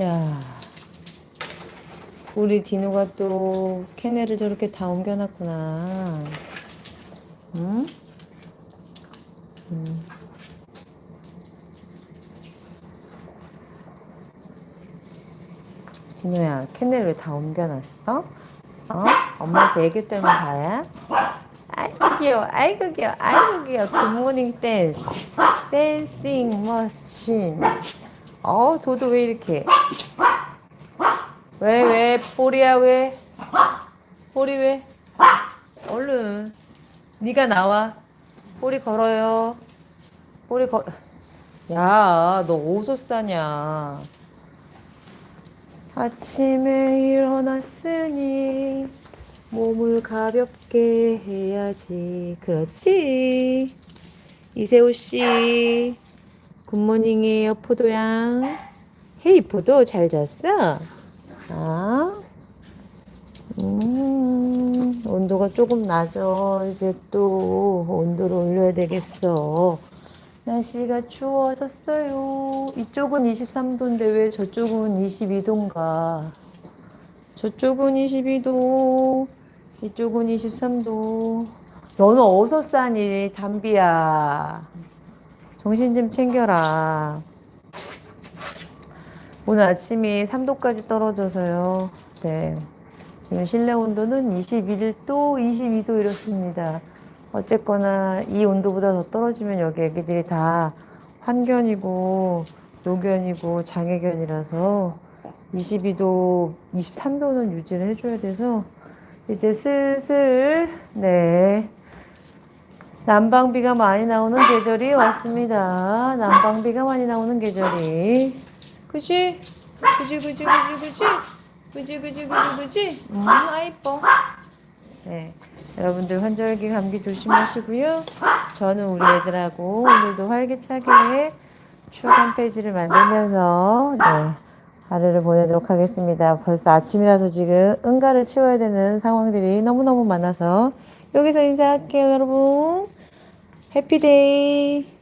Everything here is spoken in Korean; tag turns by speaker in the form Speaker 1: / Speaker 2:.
Speaker 1: 야, 우리 디노가 또 캐네를 저렇게 다 옮겨놨구나. 응? 음. 디노야, 캐네를 왜다 옮겨놨어? 어? 엄마한테 얘기했더니 다야? 아이고 귀여워, 아이고 귀여워, 아이고 귀여워. 굿모닝 댄스. 댄싱 머신. 어, 도도 왜 이렇게? 왜, 왜, 볼이야, 왜? 볼이 왜? 얼른. 네가 나와. 볼이 걸어요. 볼이 걸. 야, 너 어디서 싸냐? 아침에 일어났으니 몸을 가볍게 해야지. 그렇지. 이세호 씨. 굿모닝이에요, 포도양. 헤이, 포도 잘 잤어? 아? 음, 온도가 조금 낮아. 이제 또 온도를 올려야 되겠어. 날씨가 추워졌어요. 이쪽은 23도인데 왜 저쪽은 22도인가? 저쪽은 22도, 이쪽은 23도. 너는 어디서 싸니, 담비야? 정신 좀 챙겨라. 오늘 아침이 3도까지 떨어져서요. 네. 지금 실내 온도는 21도, 22도 이렇습니다. 어쨌거나 이 온도보다 더 떨어지면 여기 애기들이 다 환견이고 노견이고 장애견이라서 22도, 23도는 유지를 해줘야 돼서 이제 슬슬 네 난방비가 많이 나오는 계절이 왔습니다. 난방비가 많이 나오는 계절이. 그지? 그지, 그지, 그지, 그지? 그지, 그지, 그지, 그지? 음, 아, 이뻐. 네. 여러분들 환절기 감기 조심하시고요. 저는 우리 애들하고 오늘도 활기차게 추억 한 페이지를 만들면서 네, 하루를 보내도록 하겠습니다. 벌써 아침이라서 지금 응가를 치워야 되는 상황들이 너무너무 많아서 여기서 인사할게요, 여러분. 해피데이.